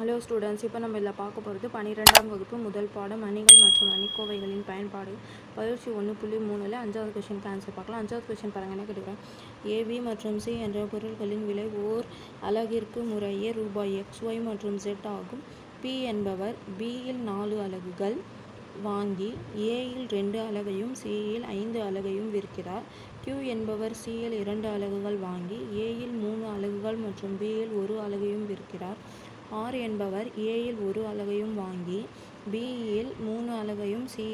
Hello students இப்போ நம்ம இதில் பார்க்க போகிறது பன்னிரெண்டாம் வகுப்பு முதல் பாடம் அணிகள் மற்றும் அணிக்கோவைகளின் பயன்பாடு. பயிற்சி ஒன்று புள்ளி மூணில் அஞ்சாவது கொஷின் ஆன்சர் பார்க்கலாம். அஞ்சாவது கொஷின் பாருங்க என்ன கேட்டுக்கிறேன் ஏபி மற்றும் சி என்ற பொருட்களின் விலை ஓர் அலகிற்கு முறையே ரூபாய் எக்ஸ் ஒய் மற்றும் ஜெட் ஆகும். பி என்பவர் பியில் நாலு அலகுகள் வாங்கி ஏயில் ரெண்டு அலகையும் சியில் ஐந்து அலகையும் விற்கிறார். கியூ என்பவர் சியில் இரண்டு அலகுகள் வாங்கி ஏயில் மூணு அலகுகள் மற்றும் பியில் ஒரு அலகையும் விற்கிறார். ஆர் என்பவர் ஏயில் ஒரு அலகையும் வாங்கி பிஇயில் மூணு அலகையும் சி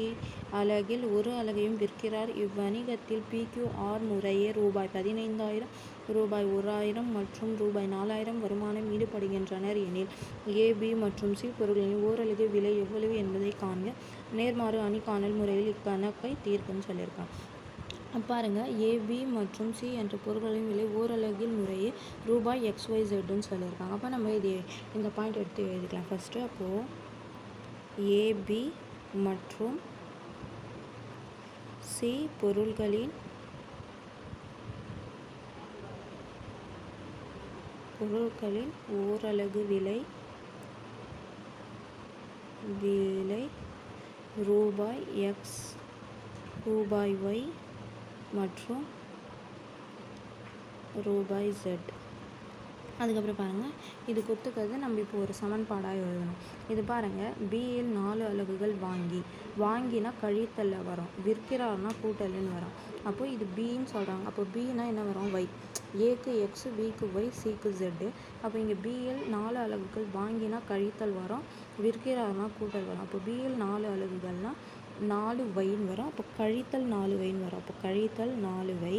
அலகில் ஒரு அலகையும் விற்கிறார். இவ்வணிகத்தில் பிக்யூஆர் முறையே ரூபாய் பதினைந்தாயிரம் ரூபாய் ஓராயிரம் மற்றும் ரூபாய் நாலாயிரம் வருமானம் ஈடுபடுகின்றனர். எனில் ஏ பி மற்றும் சி பொருட்களின் ஓரலகு விலை எவ்வளவு என்பதை காண்க. நேர்மாறு அணி காணல் முறையில் இக்கணக்கை தீர்க்கும் சொல்லியிருக்காங்க பாருங்க. ஏபி மற்றும் சி என்ற பொருட்களின் விலை ஓரலகில் முறையே ரூபாய் எக்ஸ் ஒய் ஜெட்னு சொல்லியிருக்காங்க. அப்போ நம்ம இது இந்த பாயிண்ட் எடுத்து எழுதிக்கலாம். ஃபஸ்ட்டு அப்போது ஏபி மற்றும் சி பொருள்களின் பொருட்களின் ஓரலகு விலை விலை ரூபாய் எக்ஸ் ரூபாய் ஒய் மற்றும் ரூபாய் ஜெட் அதுக்கப்புறம் பாருங்கள் இது கொடுத்துக்கிறது நம்ம இப்போ ஒரு சமன்பாடாக எழுதணும். இது பாருங்கள் பியில் நாலு அலகுகள் வாங்கி வாங்கினா கழித்தல்ல வரும். விற்கிறார்னா கூட்டல்னு வரும். அப்போது இது பின்னு சொல்கிறாங்க அப்போ பின்னா என்ன வரும்? ஒய் ஏக்கு எக்ஸ் பிக்கு ஒய் சிக்கு ஜெட்டு அப்போ இங்கே பியில் நாலு அலகுகள் வாங்கினா கழித்தல் வரும். விற்கிறார்னா கூட்டல் வரும். அப்போ பியில் நாலு அலகுகள்னால் நாலு வைன்னு வரும். அப்போ கழித்தல் நாலு வைன்னு வரும். அப்போ கழித்தல் நாலு வை.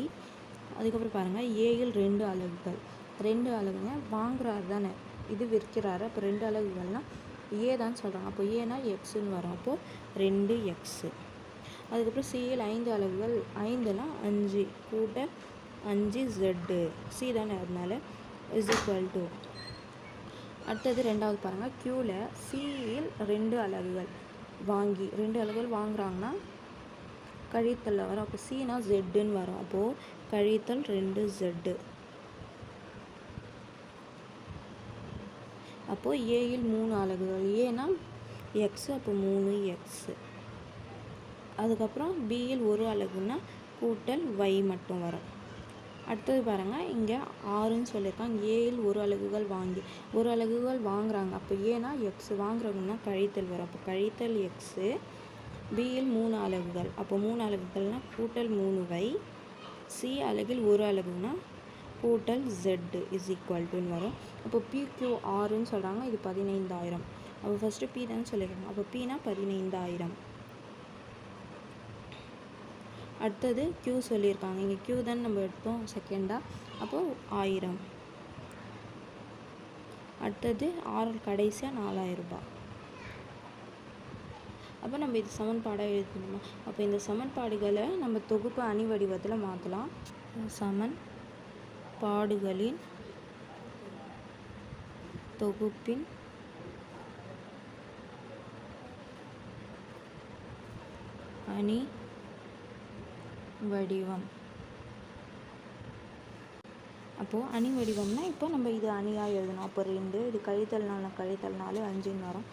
அதுக்கப்புறம் பாருங்கள் ஏயில் ரெண்டு அலகுகள். ரெண்டு அலகுங்க வாங்குறாரு தானே. இது விற்கிறாரு. அப்போ ரெண்டு அலகுகள்னால் ஏ தான் சொல்கிறாங்க அப்போ ஏனா எக்ஸுன்னு வரும். அப்போது ரெண்டு எக்ஸு அதுக்கப்புறம் சியில் ஐந்து அலகுகள். ஐந்துனா அஞ்சு கூட்ட அஞ்சு ஜெட்டு சி தானே அதனால இஸ் ஈக்குவல் டு அடுத்தது ரெண்டாவது பாருங்கள் க்யூவில் சியில் ரெண்டு அலகுகள். வாங்கி ரெண்டு அலகுகள் வாங்குறாங்கன்னா கழித்தல் வரும். அப்போ சீனா ஜெட்டுன்னு வரும். அப்போது கழித்தல் ரெண்டு ஜெட்டு அப்போது ஏயில் மூணு அலகுகள். ஏனா எக்ஸு அப்போ மூணு எக்ஸு அதுக்கப்புறம் பியில் ஒரு அலகுன்னா கூட்டல் ஒய் மட்டும் வரும். அடுத்தது பாருங்கள் இங்கே ஆறுன்னு சொல்லியிருக்காங்க. ஏயில் ஒரு அலகுகள் வாங்கி ஒரு அலகுகள் வாங்குறாங்க. அப்போ ஏன்னா எக்ஸ் வாங்குறவங்கன்னா கழித்தல் வரும். அப்போ கழித்தல் எக்ஸு பியில் மூணு அலகுகள். அப்போ மூணு அலகுகள்னால் கூட்டல் மூணு வை சி அலகில் ஒரு அலகுனா கூட்டல் ஜெட்டு இஸ் ஈக்குவல் டுன்னு வரும். அப்போ பிக்யூ ஆறுன்னு சொல்கிறாங்க இது பதினைந்தாயிரம். அப்போ ஃபஸ்ட்டு பி தான் சொல்லியிருக்காங்க. அப்போ பினா பதினைந்தாயிரம். அடுத்தது க்யூ சொல்லியிருக்காங்க. இங்கே க்யூ தான் நம்ம எடுத்தோம் செகண்டாக அப்போது ஆயிரம். அடுத்தது ஆறு கடைசியாக நாலாயிரம் ரூபாய். அப்போ நம்ம இது சமன்பாடாக எழுதணுமா? அப்போ இந்த சமன்பாடுகளை நம்ம தொகுப்பு அணி வடிவத்தில் மாற்றலாம் சமன் பாடுகளின் தொகுப்பின் அணி வடிவம். அப்போது அணி வடிவம்னா இப்போ நம்ம இது அணியாக எழுதணும். அப்போ ரெண்டு இது கழித்தல் நாலு கழித்தல் நாலு அஞ்சுன்னு வரும்.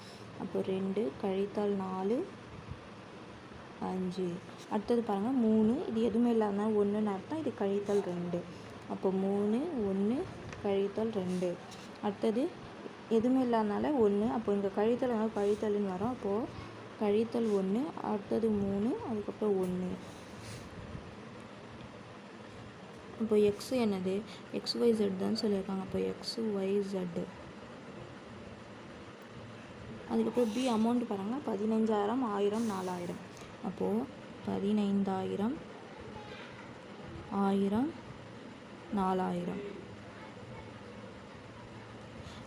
அப்போ ரெண்டு கழித்தல் நாலு அஞ்சு. அடுத்தது பாருங்கள் மூணு இது எதுவுமே இல்லாதனால ஒன்றுன்னு அர்த்தம். இது கழித்தல் ரெண்டு. அப்போ மூணு ஒன்று கழித்தல் ரெண்டு. அடுத்தது எதுவுமே இல்லாதனால ஒன்று அப்போ இங்கே கழித்தல் கழித்தல்னு வரும். அப்போது கழித்தல் ஒன்று அடுத்தது மூணு அதுக்கப்புறம் ஒன்று இப்போ எக்ஸ் என்னது? எக்ஸ் ஒய் ஜெட் தான் சொல்லியிருக்காங்க. அப்போ எக்ஸ் ஒய் ஜெட்டு அதுக்கப்புறம் பி அமௌண்ட் பாருங்கள் பதினைஞ்சாயிரம் ஆயிரம் நாலாயிரம். அப்போது பதினைந்தாயிரம் ஆயிரம் நாலாயிரம்.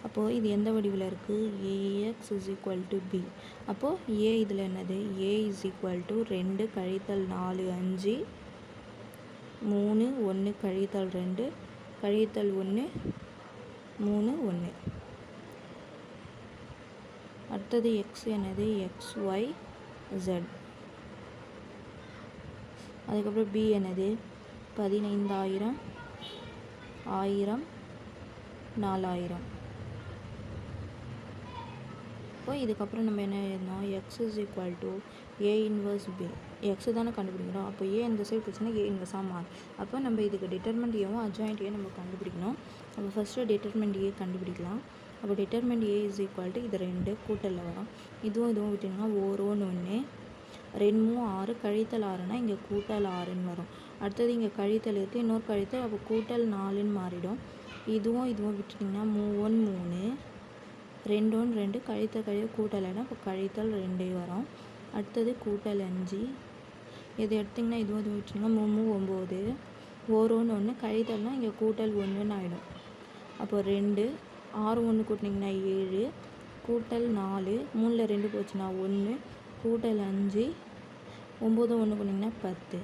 அப்போது இது எந்த வடிவில் இருக்குது A X is equal to B அப்போது ஏ இதில் என்னது? ஏ இஸ் ஈக்குவல் டு ரெண்டு கழித்தல் நாலு அஞ்சு. மூணு ஒன்று கழித்தல் ரெண்டு கழித்தல் ஒன்று மூணு ஒன்று அடுத்தது எக்ஸ் என்னது எக்ஸ் ஒய் ஜெட் அதுக்கப்புறம் பி என்னது பதினைந்தாயிரம் ஆயிரம் நாலாயிரம். இப்போ இதுக்கப்புறம் நம்ம என்ன எழுதணும்? X is equal to A inverse B X தானே கண்டுபிடிக்கணும் அப்போ ஏ இந்த சைடு போச்சுன்னா ஏ இந்த மாறும் அப்போ நம்ம இதுக்கு டிட்டர்மெண்ட் ஏவும் அட்ஜாயிண்ட் ஏ நம்ம கண்டுபிடிக்கணும். அப்போ ஃபஸ்ட்டு டிட்டர்மெண்ட் ஏ கண்டுபிடிக்கலாம். அப்போ determinant A is equal to இது ரெண்டு கூட்டலில் வரும். இதுவும் இதுவும் விட்டிங்கன்னா ஓரோன்னு ஒன்று ரெண்டு மூணு ஆறு கழித்தல் ஆறுனா இங்கே கூட்டல் ஆறுன்னு வரும். அடுத்தது இங்கே கழித்தல் இருக்குது இன்னொரு கழித்தல் அப்போ கூட்டல் நாலுன்னு மாறிடும். இதுவும் இதுவும் விட்டுட்டிங்கன்னா மூணு மூணு. ரெண்டு ஒன்று ரெண்டு. கழித்தல் கழிவு கூட்டலைன்னா இப்போ கழித்தல் ரெண்டே வரும். அடுத்தது கூட்டல் அஞ்சு. இது எடுத்திங்கன்னா இதுவும் வந்து விட்டுட்டிங்கன்னா மூணு ஒம்பது. ஓரோன்னு ஒன்று கழித்தல்னா இங்கே கூட்டல் ஒன்றுன்னு ஆகிடும் அப்போ ரெண்டு ஆறு ஒன்று கூட்டினீங்கன்னா ஏழு கூட்டல் நாலு மூணில் ரெண்டு போச்சுன்னா ஒன்று கூட்டல் அஞ்சு ஒம்பது ஒன்று கூட்டிங்கன்னா பத்து.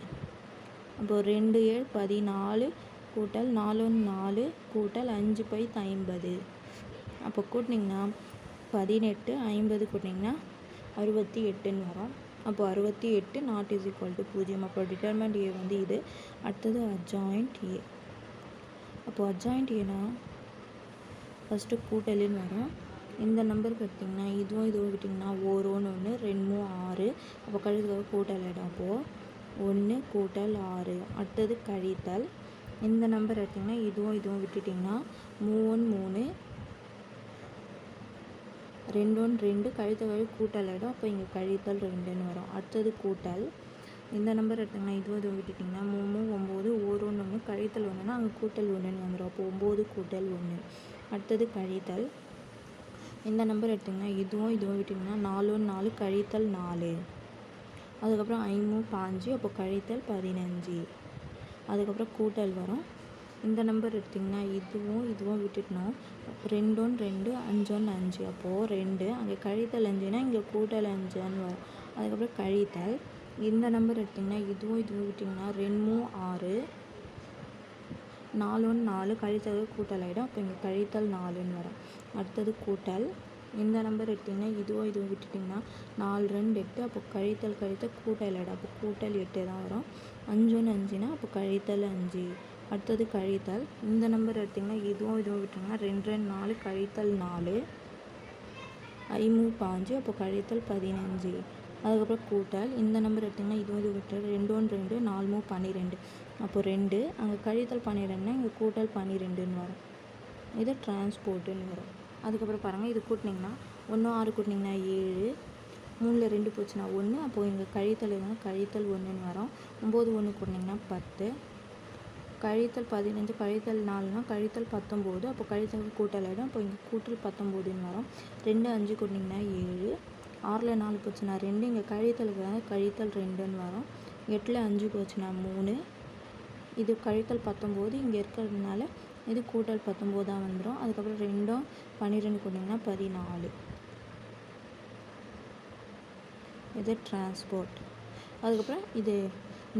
அப்போ ரெண்டு ஏழு பதினாலு கூட்டல் நாலு ஒன்று நாலு கூட்டல் அஞ்சு பை ஐம்பது. அப்போ கூட்டினிங்கன்னா பதினெட்டு ஐம்பது கூட்டினீங்கன்னா அறுபத்தி எட்டுன்னு வரும். அப்போ அறுபத்தி எட்டு நாட் இஸ் ஈக்குவல் டு பூஜ்ஜியம். அப்போ டிட்டர்மெண்ட் ஏ வந்து இது. அடுத்தது அட்ஜாயிண்ட் ஏ அப்போ அட்ஜாயிண்ட் ஏனா ஃபஸ்ட்டு கூட்டலின்னு வரும். இந்த நம்பருக்கு எடுத்திங்கன்னா இதுவும் இதுவும் விட்டிங்கன்னா ஓரோன்னு ஒன்று ரெண்டு ஆறு. அப்போ கழித்து கூட்டல் இடம் அப்போது ஒன்று கூட்டல் ஆறு. அடுத்தது கழித்தல். இந்த நம்பர் எடுத்திங்கன்னா இதுவும் இதுவும் விட்டுட்டிங்கன்னா மூணு மூணு ரெண்டு ரெண்டு கழித்தல் கழி கூட்டல் ஆகிடும் அப்போ இங்கே கழித்தல் ரெண்டுன்னு வரும். அடுத்தது கூட்டல். இந்த நம்பர் எடுத்திங்கன்னா இதுவும் இதுவும் விட்டுட்டிங்கன்னா மூணு ஒம்பது ஓர் ஒன்று ஒன்று கழித்தல் ஒன்றுனா அங்கே கூட்டல் ஒன்றுன்னு வந்துடும் அப்போ ஒம்பது கூட்டல் ஒன்று. அடுத்தது கழித்தல். இந்த நம்பர் எடுத்திங்கன்னா இதுவும் இதுவும் விட்டிங்கன்னா நாலு ஒன்று நாலு கழித்தல் நாலு. அதுக்கப்புறம் ஐமூ பாஞ்சு அப்போ கழித்தல் பதினஞ்சு. அதுக்கப்புறம் கூட்டல் வரும். இந்த நம்பர் எடுத்திங்கன்னா இதுவும் இதுவும் விட்டுட்டணும். ரெண்டும் ரெண்டு அஞ்சோன்னு அஞ்சு. அப்போது ரெண்டு அங்கே கழித்தல் அஞ்சுனா இங்கே கூட்டல் அஞ்சுன்னு வரும். அதுக்கப்புறம் கழித்தல். இந்த நம்பர் எடுத்திங்கன்னா இதுவும் இதுவும் விட்டிங்கன்னா ரெண்டு ஆறு நாலு ஒன்று நாலு கழித்தல் கூட்டல் ஆகிடும் அப்போ இங்கே கழித்தல் நாலுன்னு வரும். அடுத்தது கூட்டல். இந்த நம்பர் எடுத்திங்கன்னா இதுவும் இதுவும் விட்டுட்டிங்கன்னா நாலு ரெண்டு எட்டு. அப்போ கழித்தல் கழித்தல் கூட்டல் ஆகிடும் அப்போ கூட்டல் எட்டு தான் வரும். அஞ்சொன்று அஞ்சுனா அப்போ கழித்தல் அஞ்சு. அடுத்தது கழித்தல். இந்த நம்பர் எடுத்திங்கன்னா இதுவும் இதுவும் விட்டிங்கன்னா ரெண்டு ரெண்டு நாலு கழித்தல் நாலு. ஐமூ பாஞ்சு அப்போ கழித்தல் பதினஞ்சு. அதுக்கப்புறம் கூட்டல். இந்த நம்பர் எடுத்திங்கன்னா இதுவும் இது விட்டு ரெண்டு ஒன்று ரெண்டு நாலு மூ பன்னிரெண்டு. அப்போ ரெண்டு அங்கே கழித்தல் பன்னிரெண்டுனா இங்கே கூட்டல் பன்னிரெண்டுன்னு வரும். இது டிரான்ஸ்போர்ட்டுன்னு வரும். அதுக்கப்புறம் பாருங்கள் இது கூட்டினீங்கன்னா ஒன்று ஆறு கூட்டினிங்கன்னா ஏழு. மூணில் ரெண்டு போச்சுன்னா ஒன்று அப்போது இங்கே கழித்தல் எதுனா கழித்தல் ஒன்றுன்னு வரும். ஒம்பது ஒன்று கூட்டினீங்கன்னா பத்து. கழித்தல் பதினஞ்சு கழித்தல் நாலுனால் கழித்தல் பத்தொம்போது. அப்போ கழித்தல் கூட்டல் ஆகிடும் அப்போ இங்கே கூட்டல் பத்தொம்போதுன்னு வரும். ரெண்டு அஞ்சு கூட்டினீங்கன்னா ஏழு. ஆறில் நாலு போச்சுன்னா ரெண்டு. இங்கே கழித்தலுக்கு கழித்தல் ரெண்டுன்னு வரும். எட்டில் அஞ்சு போச்சுன்னா மூணு. இது கழித்தல் பத்தொம்போது. இங்கே இருக்கிறதுனால இது கூட்டல் பத்தொம்போதாக வந்துடும் அதுக்கப்புறம் ரெண்டும் பன்னிரெண்டு கூட்டிங்கன்னா பதினாலு. இது டிரான்ஸ்போர்ட் அதுக்கப்புறம் இது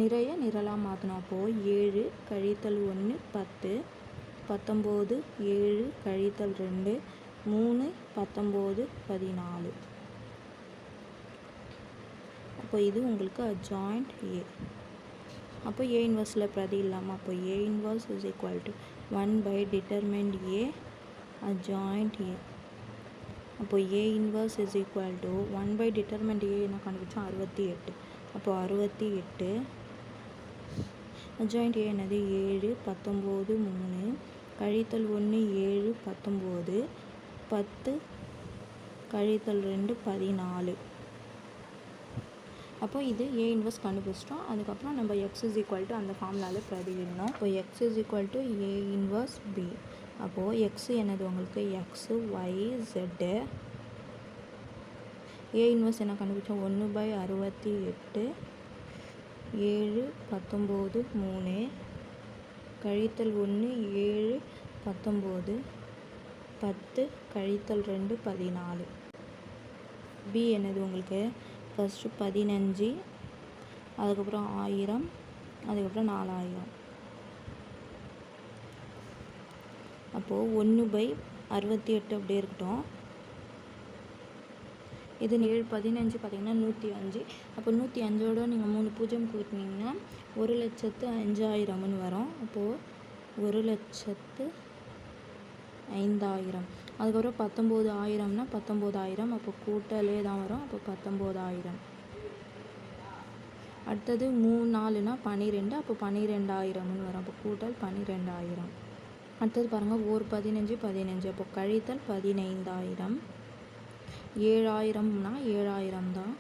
நிறைய நிரலாக மாற்றணும் அப்போது ஏழு கழித்தல் ஒன்று பத்து பத்தொம்போது ஏழு கழித்தல் ரெண்டு மூணு பத்தொம்போது பதினாலு. அப்போ இது உங்களுக்கு ஜாயிண்ட் ஏ அப்போ ஏ இன்வர்ஸில் பிரதி இல்லாமல் அப்போ A inverse is equal to one by determinant A adjoint A அப்போ A inverse is equal to one by determinant A என்ன கண்டுபிடிச்சோம் அறுபத்தி எட்டு. அப்போது அறுபத்தி எட்டு அஜாயிண்ட் ஏ என்னது? ஏழு பத்தொம்போது மூணு. கழித்தல் ஒன்று ஏழு பத்தொம்போது. பத்து கழித்தல் ரெண்டு பதினாலு. அப்போ இது ஏ இன்வெர்ஸ் கண்டுபிடிச்சிட்டோம். அதுக்கப்புறம் நம்ம எக்ஸ் இஸ் ஈக்குவல் டு அந்த ஃபார்ம்லால பிரதிவிடணும் இப்போ X is equal to A inverse B அப்போது எக்ஸ் என்னது உங்களுக்கு? X Y Z A inverse என்ன கண்டுபிடிச்சோம்? ஒன்று பை அறுபத்தி எட்டு. ஏழு பத்தொம்பது மூணு. கழித்தல் ஒன்று ஏழு பத்தொம்பது. பத்து கழித்தல் ரெண்டு பதினாலு. பி என்னது உங்களுக்கு? ஃபஸ்ட்டு பதினஞ்சு அதுக்கப்புறம் ஆயிரம் அதுக்கப்புறம் நாலாயிரம். அப்போது ஒன்று பை அறுபத்தி எட்டு அப்படியே இருக்கட்டும். இது ஏழு பதினஞ்சு பார்த்தீங்கன்னா நூற்றி அஞ்சு. அப்போ நூற்றி அஞ்சோட நீங்கள் மூணு பூஜ்ஜியம் கூட்டினீங்கன்னா ஒரு லட்சத்து அஞ்சாயிரம்னு வரும். அப்போது ஒரு லட்சத்து ஐந்தாயிரம். அதுக்கப்புறம் பத்தொம்போது ஆயிரம்னா பத்தொம்போதாயிரம். அப்போ கூட்டலே தான் வரும். அப்போ பத்தொம்போதாயிரம். அடுத்தது மூணு நாலுனா பன்னிரெண்டு அப்போ பன்னிரெண்டாயிரம்னு வரும். அப்போ கூட்டல் பன்னிரெண்டாயிரம் அடுத்தது பாருங்கள் ஒரு பதினஞ்சு பதினஞ்சு. அப்போ கழித்தல் பதினைந்தாயிரம். ஏழாயிரம்னா ஏழாயிரம் தான்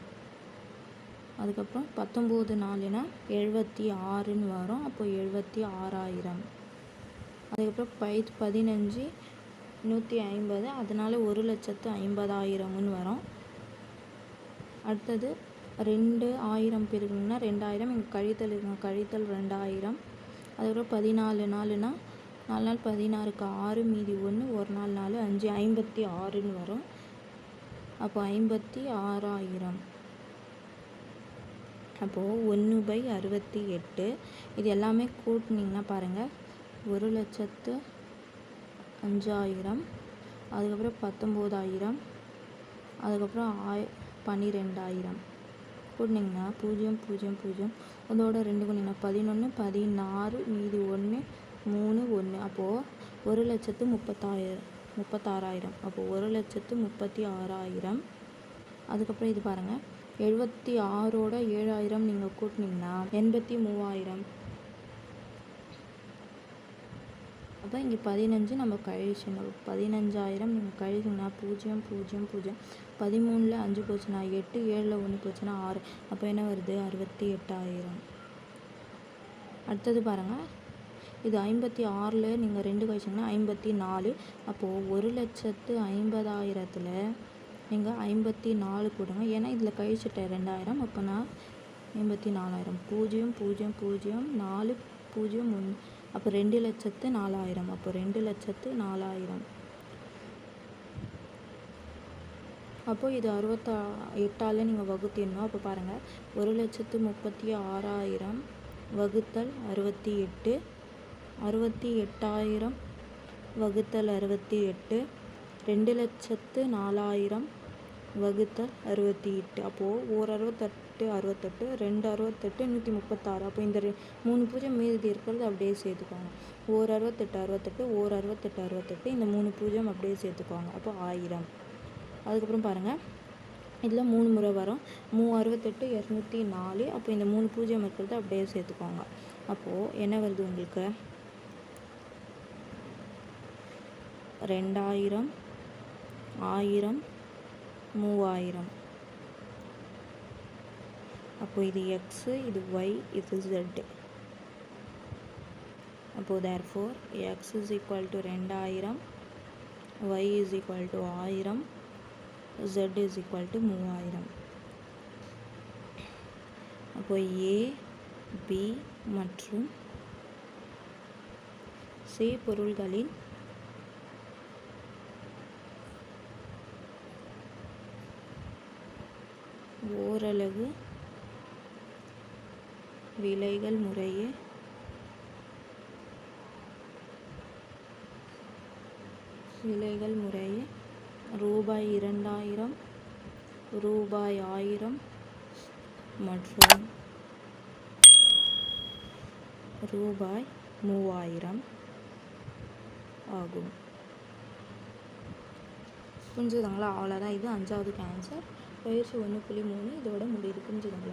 அதுக்கப்புறம் பத்தொம்போது நாலுனா எழுபத்தி ஆறுன்னு வரும். அப்போ எழுபத்தி ஆறாயிரம் அதுக்கப்புறம் பை பதினஞ்சு நூற்றி ஐம்பது அதனால ஒரு லட்சத்து ஐம்பதாயிரம்னு வரும். அடுத்தது ரெண்டு ஆயிரம் பெருக்கணும்னா ரெண்டாயிரம் இங்கே கழித்தல் இருக்கும் கழித்தல் ரெண்டாயிரம். அதுக்கப்புறம் பதினாலு நாலுனா நாலு நாள் பதினாறுக்கு ஆறு மீதி ஒன்று ஒரு நாள் நாலு அஞ்சு ஐம்பத்தி ஆறுன்னு வரும். அப்போ ஐம்பத்தி ஆறாயிரம். அப்போது ஒன்று பை அறுபத்தி எட்டு. இது எல்லாமே கூட்டினீங்கன்னா பாருங்கள் ஒரு லட்சத்து அஞ்சாயிரம் அதுக்கப்புறம் பத்தொம்போதாயிரம் அதுக்கப்புறம் ஆய் பன்னிரெண்டாயிரம் கூட்டினீங்கன்னா பூஜ்ஜியம் பூஜ்ஜியம் பூஜ்ஜியம். அதோட ரெண்டு கூட்டிங்கன்னா பதினொன்று பதினாறு மீதி ஒன்று மூணு ஒன்று அப்போது ஒரு லட்சத்து முப்பத்தாயிரம். முப்பத்தாறாயிரம். அப்போது ஒரு லட்சத்து முப்பத்தி ஆறாயிரம். அதுக்கப்புறம் இது பாருங்கள் எழுபத்தி ஆறோட ஏழாயிரம் நீங்கள் கூட்டினீங்கன்னா எண்பத்தி மூவாயிரம். அப்போ இங்கே பதினஞ்சு நம்ம கழிச்சிடணும் பதினஞ்சாயிரம் நீங்கள் கழிச்சிங்கன்னா பூஜ்ஜியம் பூஜ்ஜியம் பூஜ்ஜியம். பதிமூணில் அஞ்சு போச்சுன்னா எட்டு ஏழில் ஒன்று போச்சுன்னா ஆறு. அப்போ என்ன வருது? அறுபத்தி எட்டாயிரம். அடுத்தது பாருங்கள் இது ஐம்பத்தி ஆறில் நீங்கள் ரெண்டு கழிச்சிங்கன்னா ஐம்பத்தி நாலு. அப்போது ஒரு லட்சத்து ஐம்பதாயிரத்தில் நீங்கள் ஐம்பத்தி நாலு கொடுங்க. ஏன்னா இதில் கழிச்சிட்டேன் ரெண்டாயிரம். அப்போ நான் ஐம்பத்தி நாலாயிரம். பூஜ்ஜியம் பூஜ்ஜியம் பூஜ்ஜியம் நாலு பூஜ்ஜியம் ஒன். அப்போ ரெண்டு லட்சத்து நாலாயிரம். அப்போ ரெண்டு லட்சத்து நாலாயிரம். அப்போது இது அறுபத்தா எட்டால் நீங்கள் வகுத்திடணும். அப்போ பாருங்கள் ஒரு லட்சத்து முப்பத்தி ஆறாயிரம் வகுத்தல் அறுபத்தி எட்டு. அறுபத்தி எட்டாயிரம் வகுத்தல் அறுபத்தி எட்டு ரெண்டு லட்சத்து நாலாயிரம் வகுத்தல் அறுபத்தி எட்டு. அப்போது ஓர் அறுபத்தெட்டு அறுபத்தெட்டு ரெண்டு அறுபத்தெட்டு நூற்றி முப்பத்தாறு. அப்போ இந்த மூணு பூஜை மீதி இருக்கிறது அப்படியே சேர்த்துக்கோங்க. ஓர் அறுபத்தெட்டு அறுபத்தெட்டு ஓர் அறுபத்தெட்டு அறுபத்தெட்டு இந்த மூணு பூஜ்ஜியம் அப்படியே சேர்த்துக்கோங்க. அப்போ ஆயிரம். அதுக்கப்புறம் பாருங்கள் இதில் மூணு முறை வரும். மூ அறுபத்தெட்டு இரநூத்தி நாலு. அப்போ இந்த மூணு பூஜ்ஜியம் இருக்கிறது அப்படியே சேர்த்துக்கோங்க. அப்போது என்ன வருது உங்களுக்கு? ரெண்டாயிரம் ஆயிரம் மூவாயிரம். அப்போது இது எக்ஸு இது ஒய் இது ஜெட்டு அப்போது therefore X is equal to ரெண்டாயிரம் ஒய் இஸ் ஈக்குவல் டு ஆயிரம் ஜெட் இஸ் ஈக்குவல் டு மூவாயிரம். அப்போ ஏ பி மற்றும் சி பொருள்களின் ஓரளவு விலைகள் முறையே விலைகள் முறையே ரூபாய் இரண்டாயிரம் ரூபாய் ஆயிரம் மற்றும் ரூபாய் மூவாயிரம் ஆகும். புரிஞ்சுதாங்களா? அவ்வளோதான் இது அஞ்சாவது ஆன்சர் பயிற்சி ஒன்று புள்ளி மூணு இதோட முடியுது சொல்லலாம்